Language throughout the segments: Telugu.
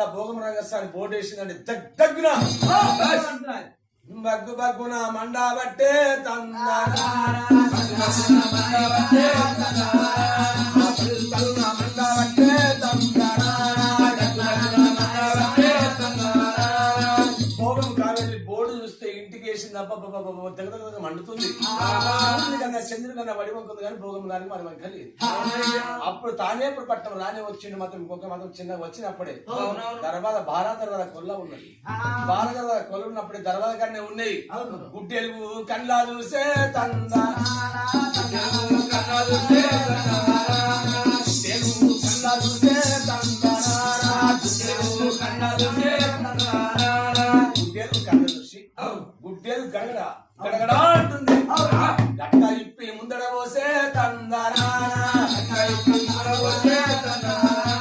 మళ్ళా భోగం రంగస్వామి బోర్డు వేసిందండి దగ్గున. బగ్గు బగ్గున మండా బట్టే ఇంటికి వేసింది దగ్గర మండుతుంది. చంద్రుడి కన్నా వడివంకుంది కానీ భోగం దానికి మరి వంక లేదు. అప్పుడు తానే ఇప్పుడు పట్టం రానే వచ్చిండు మాత్రం ఇంకొక మాత్రం చిన్నగా వచ్చినప్పుడే. తర్వాత భారత తర్వాత కొల్ల ఉన్నది. భారత తర్వాత కొల్ల ఉన్నప్పుడే తర్వాత కన్నా ఉన్నాయి. గుడ్డెలుగు కళ్ళా చూసే తందా. కళ్ళా చూసే గడగడ గడగడ అంటుంది. గట్ట ఇప్పి ముందడ పోసే తందనారా. గట్ట ఇప్పి ముందడ పోసే తందనారా.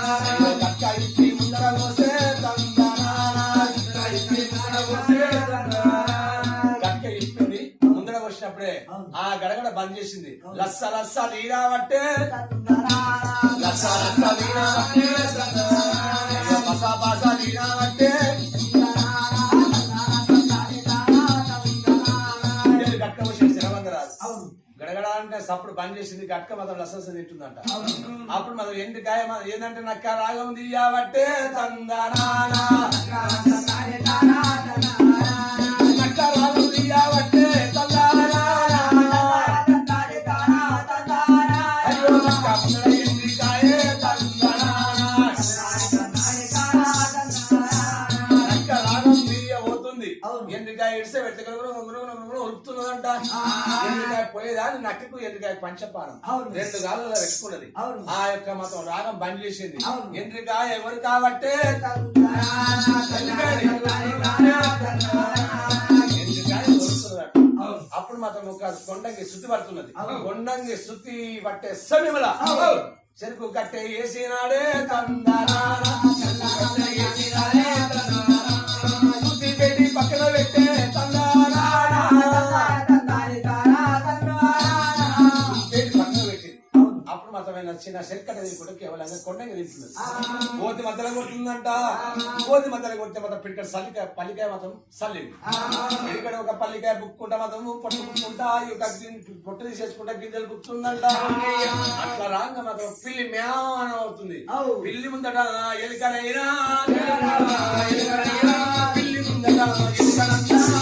గట్ట ఇప్పి ముందడ పోసే గట్ట ఇప్పి ముందడ పోసే గట్ట ఇప్పింది. ముందడ వచ్చినప్పుడే ఆ గడగడ బంద్ చేసింది. లస్స లస్స నీరావట్టే లస్స లస్స సప్పుడు బంద్ చేసింది గట్క మాత్రం లసలస తింటుందంట. అప్పుడు మనం ఎండి మనం ఏంటంటే నక్క రాగం తందనానా నక్క రాగం తీయబట్టే తందనానా అయ్యో నక్క పోయేదాన్ని నక్కకు ఎండికాయ పంచపానం రెండు గాలలో పెట్టుకున్నది ఆ యొక్క మొత్తం రాగం బంద్ చేసింది. ఎండ్రికాయ ఎవరు కాబట్టే? ఎండ్రికాయ ఎండ్రికాయ. అప్పుడు మాత్రం ఒక కొండంగి శుద్ధి పడుతున్నది. కొండంగి శుద్ధి పట్టే సమయముల చెరుకు కట్టే వేసినాడే తందనానా. మాత్రమైన చిన్న శర్కట కూడా కేవలంగా కొండంగా తింటున్నది కోతి మధ్యలో కొడుతుందంట కోతి మధ్యలో కొడితే మాత్రం పిడికడ సల్లికాయ పల్లికాయ మాత్రం సల్లింది పిడికడ ఒక పల్లికాయ బుక్కుంటా మాత్రం పొట్టు బుక్కుంటా గిన్- పొట్టు తీసేసుకుంటా గింజలు బుక్తుందంట అట్లా రాంగ మాత్రం పిల్లి మ్యావ్ అని అవుతుంది పిల్లి ముందట ఎలుకనైనా పిల్లి ముందట ఎలుకనన్నా,